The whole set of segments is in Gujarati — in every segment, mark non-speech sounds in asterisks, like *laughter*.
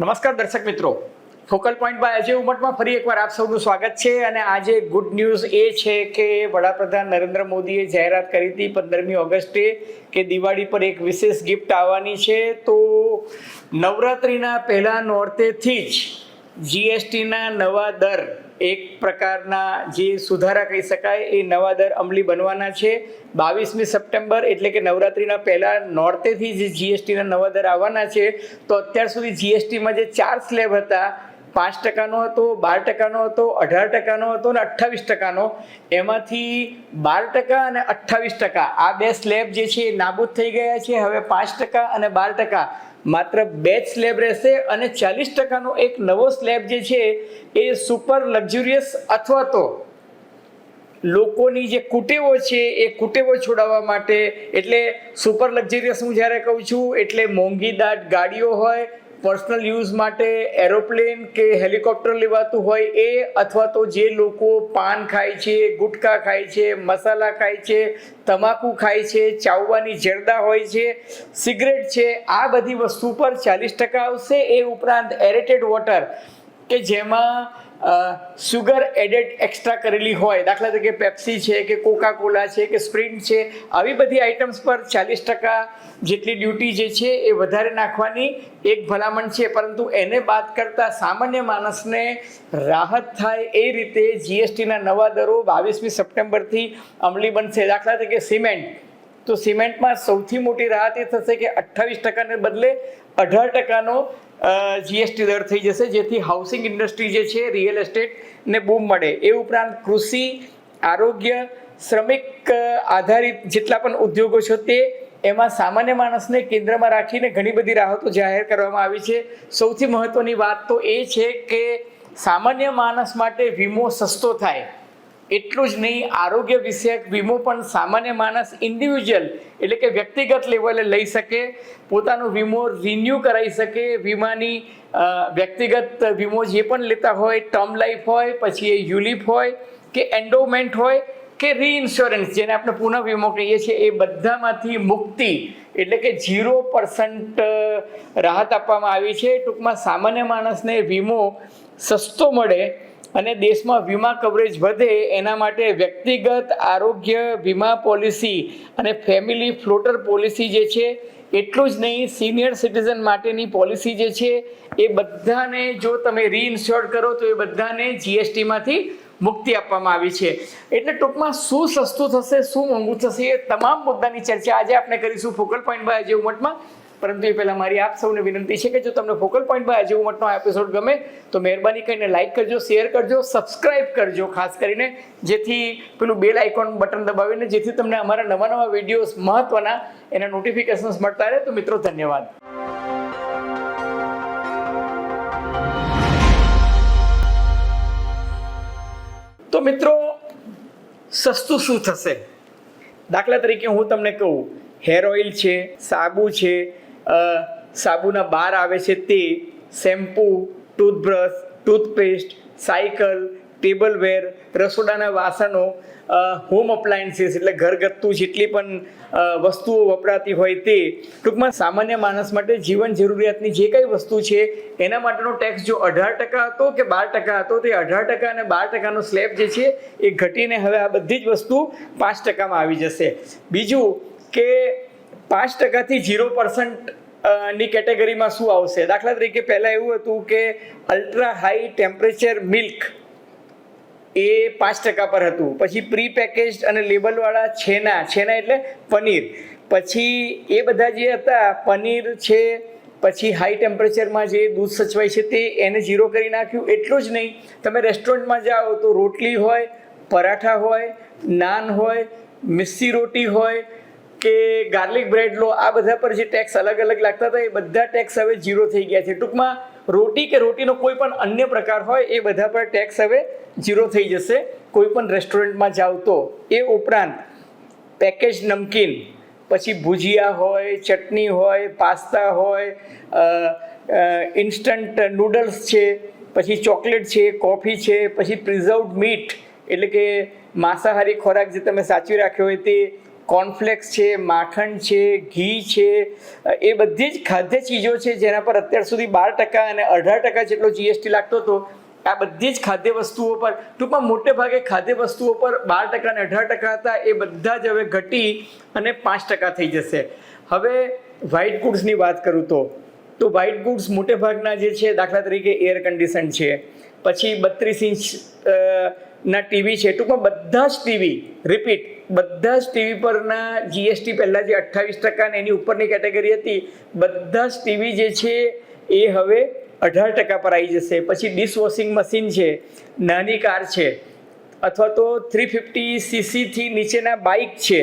નમસ્કાર દર્શક મિત્રો. ફોકલ પોઈન્ટ બાય અજય ઉમટમાં ફરી એકવાર આપ સૌનું સ્વાગત છે અને આજે ગુડ ન્યૂઝ એ છે કે વડાપ્રધાન નરેન્દ્ર મોદીએ જાહેરાત કરી હતી પંદરમી ઓગસ્ટે કે દિવાળી પર એક વિશેષ ગિફ્ટ આવવાની છે. તો નવરાત્રિના પહેલાં નોરતેથી જ જીએસટીના નવા દર એક પ્રકારના જે સુધારા કહી શકાય એ નવા દર અમલી બનવાના છે. બાવીસમી સપ્ટેમ્બર એટલે કે નવરાત્રિના પહેલાં નોર્તેથી જે જીએસટીના નવા દર આવવાના છે, તો અત્યાર સુધી જીએસટીમાં જે ચાર સ્લેબ હતા, પાંચ ટકાનો હતો, બાર ટકાનો હતો, અઢાર ટકાનો હતો અને અઠ્ઠાવીસ ટકાનો. એમાંથી બાર ટકા અને અઠ્ઠાવીસ ટકા આ બે સ્લેબ જે છે એ નાબૂદ થઈ ગયા છે. હવે પાંચ ટકા અને બાર ટકા માત્ર બે જ સ્લેબ રહેશે અને ચાલીસ ટકાનો એક નવો સ્લેબ જે છે એ સુપર લક્ઝુરિયસ અથવા તો લોકોની જે કુટેવો છે એ કુટેવો છોડાવવા માટે, એટલે સુપર લક્ઝરિયસ હું જ્યારે કહું છું, એટલે મોંઘી દાટ ગાડીઓ હોય પર્સનલ યુઝ માટે એરોપ્લેન કે હેલિકોપ્ટર લેવાતું હોય એ અથવા તો જે લોકો પાન ખાય છે ગુટખા ખાય છે, મસાલા ખાય છે, તમાકુ ખાય છે, ચાવવાની જરદા હોય છે, સિગરેટ છે, આ બધી વસ્તુ પર ચાલીસ ટકા આવશે. એ ઉપરાંત એરેટેડ વોટર કે જેમાં સુગર એડેડ એક્સ્ટ્રા કરેલી હોય. દાખલા તરીકે પેપ્સી છે કે કોકા કોલા છે કે સ્પ્રિન્ટ છે, આવી બધી આઇટમ્સ પર ચાલીસ ટકા જેટલી ડ્યુટી જે છે એ વધારે નાખવાની એક ભલામણ છે. પરંતુ એને બાદ કરતાં સામાન્ય માણસને રાહત થાય એ રીતે જીએસટીના નવા દરો બાવીસમી સપ્ટેમ્બરથી અમલી બનશે. દાખલા તરીકે સિમેન્ટ. તો સિમેન્ટમાં સૌથી મોટી રાહત એ થશે કે અઠ્ઠાવીસ ટકાને બદલે અઢાર ટકાનો જીએસટી દર થઈ જશે, જેથી હાઉસિંગ ઇન્ડસ્ટ્રી જે છે રિયલ એસ્ટેટને બૂમ મળે. એ ઉપરાંત કૃષિ, આરોગ્ય, શ્રમિક આધારિત જેટલા પણ ઉદ્યોગો છે તે એમાં સામાન્ય માણસને કેન્દ્રમાં રાખીને ઘણી બધી રાહતો જાહેર કરવામાં આવી છે. સૌથી મહત્વની વાત તો એ છે કે સામાન્ય માણસ માટે વીમો સસ્તો થાય. એટલું જ નહીં, આરોગ્ય વિષયક વીમો પણ સામાન્ય માણસ ઇન્ડિવિજ્યુઅલ એટલે કે વ્યક્તિગત લેવલે લઈ શકે, પોતાનો વીમો રિન્યૂ કરાવી શકે, વીમાની વ્યક્તિગત વીમો જે પણ લેતા હોય ટર્મ લાઈફ હોય, પછી એ યુલિપ હોય, કે એન્ડોમેન્ટ હોય, કે રીઇન્સ્યોરન્સ જેને આપણે પુનઃ વીમો કહીએ છીએ, એ બધામાંથી મુક્તિ એટલે કે ઝીરો પર્સન્ટ રાહત આપવામાં આવી છે. ટૂંકમાં સામાન્ય માણસને વીમો સસ્તો મળે અને દેશમાં વીમા કવરેજ વધે, એના માટે વ્યક્તિગત આરોગ્ય વીમા પોલિસી અને ફેમિલી ફ્લોટર પોલિસી જે છે, એટલું જ નહીં સિનિયર સિટીઝન માટેની પોલિસી જે છે, એ બધાને જો તમે રીઇન્સ્યોર્ડ કરો, તો એ બધાને જીએસટીમાંથી મુક્તિ આપવામાં આવી છે. એટલે ટૂંકમાં શું સસ્તું થશે, શું મોંઘું થશે, એ તમામ મુદ્દાની ચર્ચા આજે આપણે કરીશું ફોકલ પોઈન્ટ બાય જે ઉમટમાં. પરંતુ એ પહેલાં મારી આપ સૌને વિનંતી છે કે જો તમને ફોકલ પોઈન્ટ બાય અજય ઉમટનો આ એપિસોડ ગમે, તો મહેરબાની કરીને લાઇક કરજો શેર કરજો સબસ્ક્રાઇબ કરજો, ખાસ કરીને જેથી પેલું બેલ આઇકોન બટન દબાવીને જેથી તમને અમારા નવા નવા વિડીયોઝ મહત્વના એના નોટિફિકેશન્સ મળતા રહે. તો મિત્રો, ધન્યવાદ. તો મિત્રો, સસ્તું શું થશે? દાખલા તરીકે હું તમને કહું હેર ઓઇલ છે, સાબુ છે સાબુના બાર આવે છે તે shampoo, toothbrush, toothpaste, cycle, tableware, રસોડાના વાસણો હોમ અપ્લાયન્સીસ એટલે ઘરગથ્થુ જેટલી પણ વસ્તુઓ વપરાતી હોય તે ટૂંકમાં સામાન્ય માણસ માટે જીવન જરૂરિયાતની જે કંઈ વસ્તુ છે એના માટેનો ટેક્સ જો અઢાર ટકા હતો કે બાર ટકા હતો તે અઢાર ટકા અને બાર ટકાનો સ્લેબ જે છે એ ઘટીને હવે આ બધી જ વસ્તુ પાંચ ટકામાં આવી જશે. બીજું કે પાંચ ટકાથી ઝીરો પર્સન્ટ ની કેટેગરીમાં શું આવશે? દાખલા તરીકે પહેલાં એવું હતું કે અલ્ટ્રા હાઈ ટેમ્પરેચર મિલ્ક એ પાંચ ટકા પર હતું. પછી પ્રી પેકેજ અને લેબલવાળા છેના છેના એટલે પનીર. પછી એ બધા જે હતા, પનીર છે, પછી હાઈ ટેમ્પરેચરમાં જે દૂધ સચવાય છે તે એને ઝીરો કરી નાખ્યું. એટલું જ નહીં. તમે રેસ્ટોરન્ટમાં જાઓ તો રોટલી હોય, પરાઠા હોય, નાન હોય, મિસ્સી રોટી હોય કે ગાર્લિક બ્રેડ લો, આ બધા પર જે ટેક્સ અલગ અલગ લાગતા હતા, એ બધા ટેક્સ હવે ઝીરો થઈ ગયા છે. ટૂંકમાં, રોટી કે રોટીનો કોઈ પણ અન્ય પ્રકાર હોય, એ બધા પર ટેક્સ હવે ઝીરો થઈ જશે. કોઈ પણ રેસ્ટોરન્ટમાં જાવ તો. એ ઉપરાંત પેકેજ નમકીન, પછી ભુજિયા હોય, ચટણી હોય, પાસ્તા હોય ઇન્સ્ટન્ટ નૂડલ્સ છે, પછી ચોકલેટ છે, કોફી છે, પછી પ્રિઝર્વડ મીટ એટલે કે માંસાહારી ખોરાક જે તમે સાચવી રાખ્યો હોય તે કોર્નફ્લેક્સ છે, માખણ છે, ઘી છે એ બધી જ ખાદ્ય ચીજો છે જેના પર અત્યાર સુધી બાર ટકા અને અઢાર ટકા જેટલો જીએસટી લાગતો હતો, આ બધી જ ખાદ્ય વસ્તુઓ પર, ટૂંકમાં મોટે ભાગે ખાદ્ય વસ્તુઓ પર બાર ટકા અને અઢાર ટકા હતા, એ બધા જ હવે ઘટી અને પાંચ ટકા થઈ જશે. હવે વ્હાઇટ ગુડ્સની વાત કરું તો તો વ્હાઇટ ગુડ્સ મોટે ભાગના જે છે, દાખલા તરીકે એર કન્ડિશન છે, પછી બત્રીસ ઇંચ ના ટીવી છે, ટૂંકમાં બધા જ ટીવી રિપીટ બધા જ ટીવી પરના જીએસટી પહેલાં જે અઠ્ઠાવીસ ટકા ને એની ઉપરની કેટેગરી હતી, બધા જ ટીવી જે છે એ હવે અઢાર ટકા પર આવી જશે. પછી ડિશવોશિંગ મશીન છે, નાની કાર છે, અથવા તો થ્રી ફિફ્ટી સીસીથી નીચેના બાઇક છે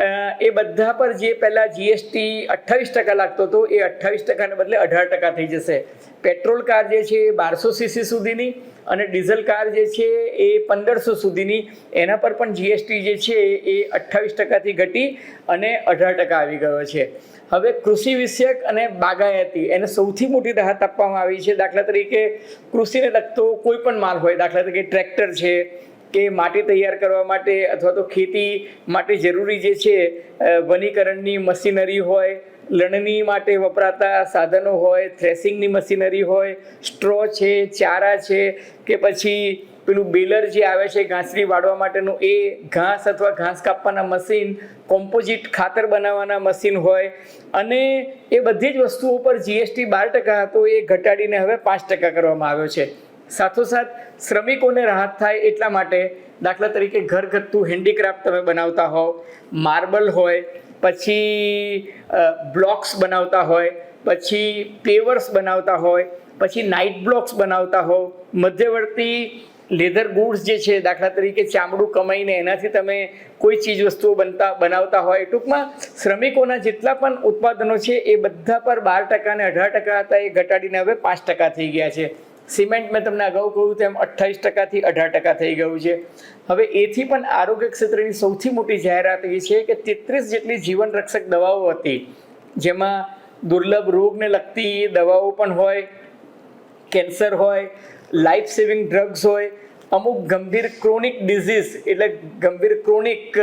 એ બધા પર જે પહેલાં જીએસટી અઠ્ઠાવીસ ટકા લાગતો હતો, એ અઠ્ઠાવીસ ટકાને બદલે અઢાર ટકા થઈ જશે. પેટ્રોલ કાર જે છે એ બારસો સીસી સુધીની અને ડીઝલ કાર જે છે એ પંદરસો સુધીની. એના પર પણ જીએસટી જે છે એ અઠ્ઠાવીસ ટકાથી ઘટી અને અઢાર ટકા આવી ગયો છે. હવે કૃષિ વિષયક અને બાગાયતી, એને સૌથી મોટી રાહત આપવામાં આવી છે દાખલા તરીકે કૃષિને લગતો કોઈ પણ માલ હોય, દાખલા તરીકે ટ્રેક્ટર છે કે માટી તૈયાર કરવા માટે અથવા તો ખેતી માટે જરૂરી જે છે વનીકરણની મશીનરી હોય, લણણી માટે વપરાતા સાધનો હોય થ્રેસિંગની મશીનરી હોય, સ્ટ્રો છે, ચારા છે કે પછી પેલું બેલર જે આવે છે ઘાસરી વાળવા માટેનું એ ઘાસ અથવા ઘાસ કાપવાના મશીન, કોમ્પોઝિટ ખાતર બનાવવાના મશીન હોય અને એ બધી જ વસ્તુઓ પર જીએસટી બાર ટકા હતો એ ઘટાડીને હવે પાંચ ટકા કરવામાં આવ્યો છે. સાથોસાથ શ્રમિકોને રાહત થાય એટલા માટે દાખલા તરીકે ઘરગથ્થું હેન્ડીક્રાફ્ટ તમે બનાવતા હોવ માર્બલ હોય, પછી બ્લોક્સ બનાવતા હોય, પછી પેવર્સ બનાવતા હોય, પછી નાઇટ બ્લોક્સ બનાવતા હોવ, મધ્યવર્તી લેધર ગુડ્સ જે છે દાખલા તરીકે ચામડું કમાઈને એનાથી તમે કોઈ ચીજ વસ્તુઓ બનતા, બનાવતા હોય, ટૂંકમાં શ્રમિકોના જેટલા પણ ઉત્પાદનો છે એ બધા પર બાર ટકા અને અઢાર ટકા હતા એ ઘટાડીને હવે પાંચ ટકા થઈ ગયા છે. સિમેન્ટ મેં તમને અગાઉ કહ્યું તેમ અઠ્ઠાવીસ ટકાથી અઢાર ટકા થઈ ગયું છે. હવે એથી પણ આરોગ્ય ક્ષેત્રની સૌથી મોટી જાહેરાત એ છે કે તેત્રીસ જેટલી જીવન રક્ષક દવાઓ હતી, જેમાં દુર્લભ રોગને લગતી દવાઓ પણ હોય, કેન્સર હોય લાઈફ સેવિંગ ડ્રગ્સ હોય અમુક ગંભીર ક્રોનિક ડિઝીઝ એટલે ગંભીર ક્રોનિક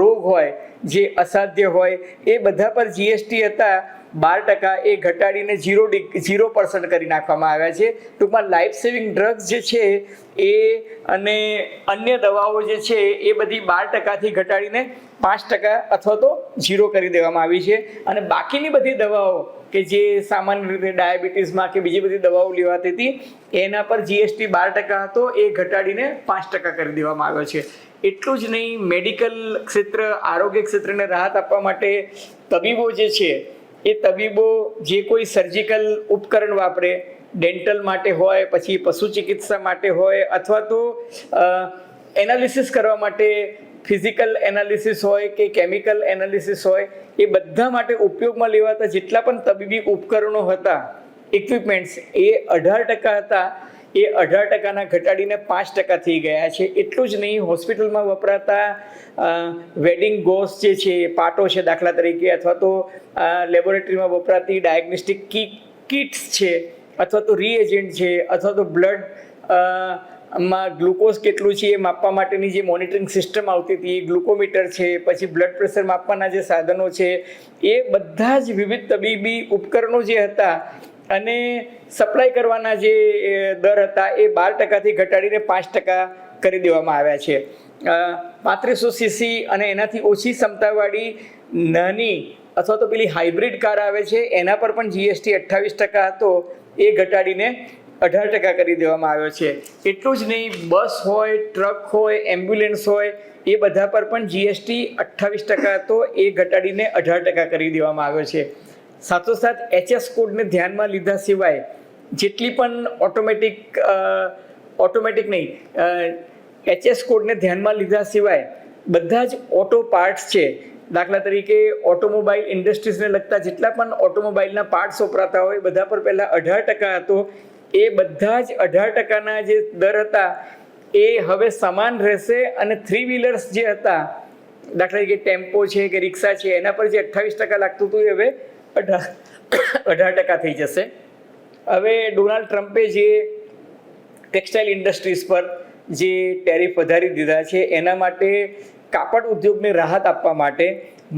રોગ હોય, જે અસાધ્ય હોય, એ બધા પર જીએસટી હતા, બાર ટકા એ ઘટાડીને ઝીરો ઝીરો પર્સન્ટ કરી નાખવામાં આવ્યા છે. ટૂંકમાં લાઈફ સેવિંગ ડ્રગ્સ જે છે, એ અને અન્ય દવાઓ જે છે, એ બધી બાર ટકાથી ઘટાડીને પાંચ ટકા અથવા તો ઝીરો કરી દેવામાં આવી છે અને બાકીની બધી દવાઓ કે જે સામાન્ય રીતે ડાયાબિટીસમાં કે બીજી બધી દવાઓ લેવાતી હતી, એના પર જીએસટી બાર ટકા હતો, એ ઘટાડીને પાંચ ટકા કરી દેવામાં આવ્યો છે. એટલું જ નહીં, મેડિકલ ક્ષેત્ર, આરોગ્ય ક્ષેત્રને રાહત આપવા માટે તબીબો જે છે, એ તબીબો જે કોઈ સર્જિકલ ઉપકરણ વાપરે ડેન્ટલ માટે હોય, પછી પશુ ચિકિત્સા માટે હોય, અથવા તો એનાલિસિસ કરવા માટે ફિઝિકલ એનાલિસિસ હોય કે કેમિકલ એનાલિસિસ હોય, એ બધા માટે ઉપયોગમાં લેવાતા જેટલા પણ તબીબી ઉપકરણો હતા ઇક્વિપમેન્ટ્સ એ અઢાર ટકા હતા. એ અઢાર ટકાના ઘટાડીને પાંચ ટકા થઈ ગયા છે. એટલું જ નહીં, હોસ્પિટલમાં વપરાતા વેડિંગ ગોસ જે છે, પાટો છે દાખલા તરીકે, અથવા તો લેબોરેટરીમાં વપરાતી ડાયગ્નોસ્ટિક કી કિટ્સ છે, અથવા તો રીએજન્ટ છે, અથવા તો બ્લડ માં ગ્લુકોઝ કેટલું છે એ માપવા માટેની જે મોનિટરિંગ સિસ્ટમ આવતી હતી, ગ્લુકોમીટર છે, પછી બ્લડ પ્રેશર માપવાના જે સાધનો છે, એ બધા જ વિવિધ તબીબી ઉપકરણો જે હતા અને સપ્લાય કરવાના જે દર હતા, એ બાર ટકાથી ઘટાડીને પાંચ ટકા કરી દેવામાં આવ્યા છે. પાંત્રીસો સીસી અને એનાથી ઓછી ક્ષમતાવાળી નાની અથવા તો પેલી હાઇબ્રિડ કાર આવે છે, એના પર પણ જીએસટી અઠ્ઠાવીસ ટકા હતો, એ ઘટાડીને અઢાર ટકા કરી દેવામાં આવ્યો છે. એટલું જ નહીં, બસ હોય, ટ્રક હોય, એમ્બ્યુલન્સ હોય, એ બધા પર પણ જીએસટી અઠ્ઠાવીસ ટકા હતો એ ઘટાડીને અઢાર ટકા કરી દેવામાં આવ્યો છે. સાથોસાથ એચએસ કોડને ધ્યાનમાં લીધા સિવાય, જેટલી પણ ઓટોમેટિક ઓટોમેટિક નહીં એચએસ કોડને ધ્યાનમાં લીધા સિવાય, બધા જ ઓટો પાર્ટ્સ છે, દાખલા તરીકે ઓટોમોબાઈલ ઇન્ડસ્ટ્રીઝને લગતા જેટલા પણ ઓટોમોબાઈલના પાર્ટ્સ વપરાતા હોય, બધા પર પહેલાં અઢાર ટકા હતો એ બધા જ અઢાર ટકાના જે દર હતા, એ હવે સમાન રહેશે અને થ્રી વ્હીલર્સ જે હતા, દાખલા તરીકે ટેમ્પો છે કે રિક્ષા છે, એના પર જે અઠ્ઠાવીસ ટકા લાગતું હતું એ હવે અઢાર *coughs* અઢાર ટકા થઈ જશે. હવે ડોનાલ્ડ ટ્રમ્પે જે ટેક્સટાઇલ ઇન્ડસ્ટ્રીઝ પર જે ટેરિફ વધારી દીધા છે, એના માટે કાપડ ઉદ્યોગને રાહત આપવા માટે,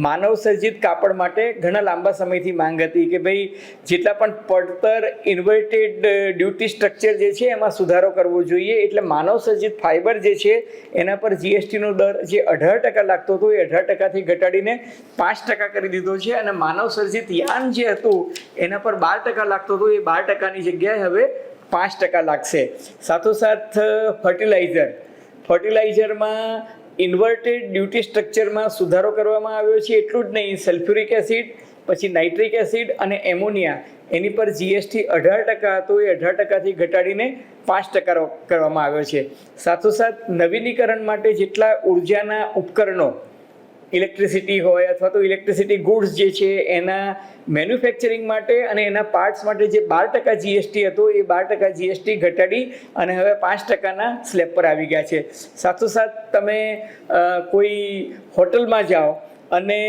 માનવ સર્જિત કાપડ માટે ઘણા લાંબા સમયથી માંગ હતી કે ભાઈ, જેટલા પણ પડતર ઇન્વર્ટેડ ડ્યુટી સ્ટ્રક્ચર જે છે એમાં સુધારો કરવો જોઈએ. એટલે માનવ સર્જિત ફાઇબર જે છે, એના પર જીએસટીનો દર જે અઢાર ટકા લાગતો હતો, એ અઢાર ટકાથી ઘટાડીને પાંચ ટકા કરી દીધો છે. અને માનવ સર્જિત યાન જે હતું, એના પર બાર ટકા લાગતો હતો. એ બાર ટકાની જગ્યાએ હવે પાંચ ટકા લાગશે. સાથોસાથ ફર્ટિલાઇઝર ફર્ટિલાઇઝરમાં ઇન્વર્ટેડ ડ્યુટી સ્ટ્રક્ચરમાં સુધારો કરવામાં આવ્યો છે, એટલું જ નહીં સલ્ફ્યુરિક એસિડ પછી નાઇટ્રિક એસિડ અને એમોનિયા એની પર જીએસટી અઢાર ટકા હતો, એ અઢાર ટકાથી ઘટાડીને પાંચ ટકા કરવામાં આવ્યો છે. સાથોસાથ નવીનીકરણ માટે જેટલા ઉર્જાના ઉપકરણો ઇલેક્ટ્રિસિટી હોય અથવા તો ઇલેક્ટ્રિસિટી ગુડ્સ જે છે, એના મેન્યુફેક્ચરિંગ માટે અને એના પાર્ટ્સ માટે જે બાર ટકા જીએસટી હતો, એ બાર ટકા જીએસટી ઘટાડી અને હવે પાંચ ટકાના સ્લેબ પર આવી ગયા છે. સાથોસાથ તમે કોઈ હોટલમાં જાઓ અને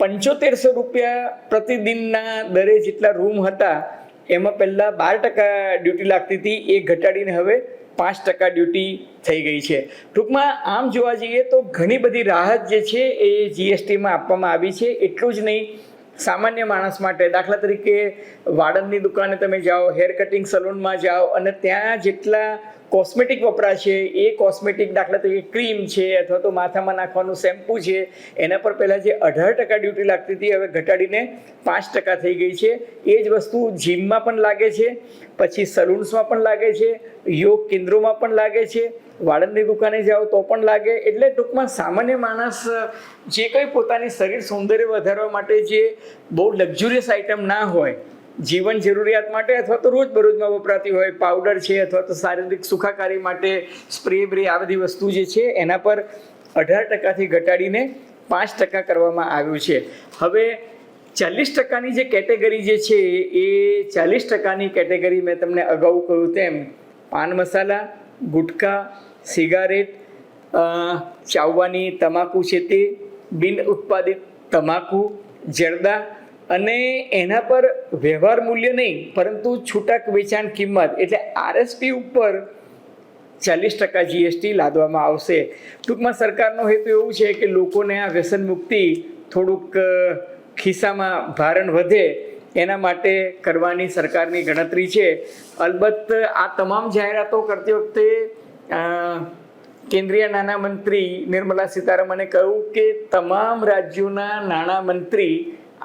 પંચોતેરસો રૂપિયા પ્રતિદિનના દરે જેટલા રૂમ હતા, એમાં પહેલાં બાર ટકા ડ્યુટી લાગતી હતી, એ ઘટાડીને હવે પાંચ ટકા ડ્યુટી થઈ ગઈ છે. ટૂંકમાં આમ જોવા જઈએ તો ઘણી બધી રાહત જે છે એ જીએસટીમાં આપવામાં આવી છે. એટલું જ નહીં, સામાન્ય માણસ માટે દાખલા તરીકે વાળંદની દુકાને તમે જાઓ હેર કટિંગ સલૂનમાં જાઓ અને ત્યાં જેટલા કોસ્મેટિક વપરાય છે, એ કોસ્મેટિક દાખલા તરીકે ક્રીમ છે અથવા તો માથામાં નાખવાનું શેમ્પૂ છે, એના પર પહેલાં જે અઢાર ટકા ડ્યુટી લાગતી હતી, હવે ઘટાડીને પાંચ ટકા થઈ ગઈ છે. એ જ વસ્તુ જીમમાં પણ લાગે છે, પછી સલૂન્સમાં પણ લાગે છે, યોગ કેન્દ્રોમાં પણ લાગે છે, વાળંદની દુકાને જાઓ તો પણ લાગે, એટલે ટૂંકમાં સામાન્ય માણસ જે કંઈ પોતાની શરીર સૌંદર્ય વધારવા માટે જે બહુ લક્ઝુરિયસ આઇટમ ના હોય જીવન જરૂરિયાત માટે અથવા તો રોજબરોજમાં વપરાતી હોય પાવડર છે અથવા તો શારીરિક સુખાકારી માટે સ્પ્રે બ્રે આ બધી વસ્તુ જે છે એના પર અઢાર ટકાથી ઘટાડીને પાંચ ટકા કરવામાં આવ્યું છે. હવે ચાલીસ ટકાની જે કેટેગરી જે છે એ ચાલીસ ટકાની કેટેગરી મેં તમને અગાઉ કહ્યું તેમ, પાન મસાલા ગુટખા સિગારેટ ચાવવાની તમાકુ છે તે, બિન ઉત્પાદિત તમાકુ, જરદા અને એના પર વ્યવહાર મૂલ્ય નહીં, પરંતુ છૂટક વેચાણ કિંમત, એટલે આરએસપી ઉપર ચાલીસ ટકા જીએસટી લાદવામાં આવશે. ટૂંકમાં સરકારનો હેતુ એવું છે કે લોકોને આ વ્યસન મુક્તિ થોડુંક ખિસ્સામાં ભારણ વધે, એના માટે કરવાની સરકારની ગણતરી છે. અલબત્ત આ તમામ જાહેરાતો કરતી વખતે કેન્દ્રીય નાણામંત્રી નિર્મલા સીતારમણે કહ્યું કે તમામ રાજ્યોના નાણામંત્રી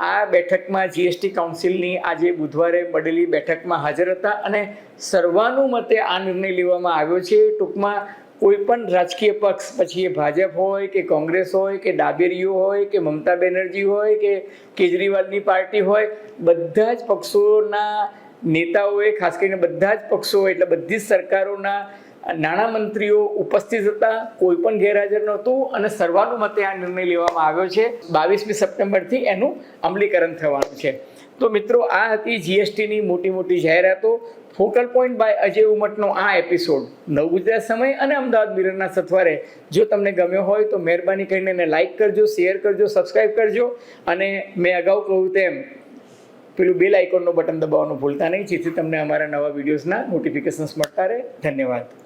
આ બેઠકમાં જીએસટી કાઉન્સિલની આજે બુધવારે મળેલી બેઠકમાં હાજર હતા અને સર્વાનુમતે આ નિર્ણય લેવામાં આવ્યો છે. ટૂંકમાં કોઈ પણ રાજકીય પક્ષ, પછી એ ભાજપ હોય કે કોંગ્રેસ હોય કે ડાબેરીઓ હોય કે મમતા બેનર્જી હોય કે કેજરીવાલની પાર્ટી હોય, બધા જ પક્ષોના નેતાઓએ, ખાસ કરીને બધા જ પક્ષો એટલે બધી જ સરકારોના નાણામંત્રીઓ ઉપસ્થિત હતા, કોઈ પણ ગેરહાજર નહોતું અને સર્વાનુમતે આ નિર્ણય લેવામાં આવ્યો છે. બાવીસમી સપ્ટેમ્બરથી એનું અમલીકરણ થવાનું છે. તો મિત્રો, આ હતી જીએસટીની મોટી મોટી જાહેરાતો. ફોકલ પોઈન્ટ બાય અજય ઉમટનો આ એપિસોડ નવ ગુજરાત સમય અને અમદાવાદ મિરરના સથવારે. જો તમને ગમ્યો હોય તો મહેરબાની કરીને એને લાઇક કરજો શેર કરજો સબસ્ક્રાઈબ કરજો. અને મેં અગાઉ કહ્યું તેમ, પેલું બેલ આઇકોનનું બટન દબાવવાનું ભૂલતા નહીં. જેથી તમને અમારા નવા વિડીયોઝના નોટિફિકેશન્સ મળતા રહે. ધન્યવાદ.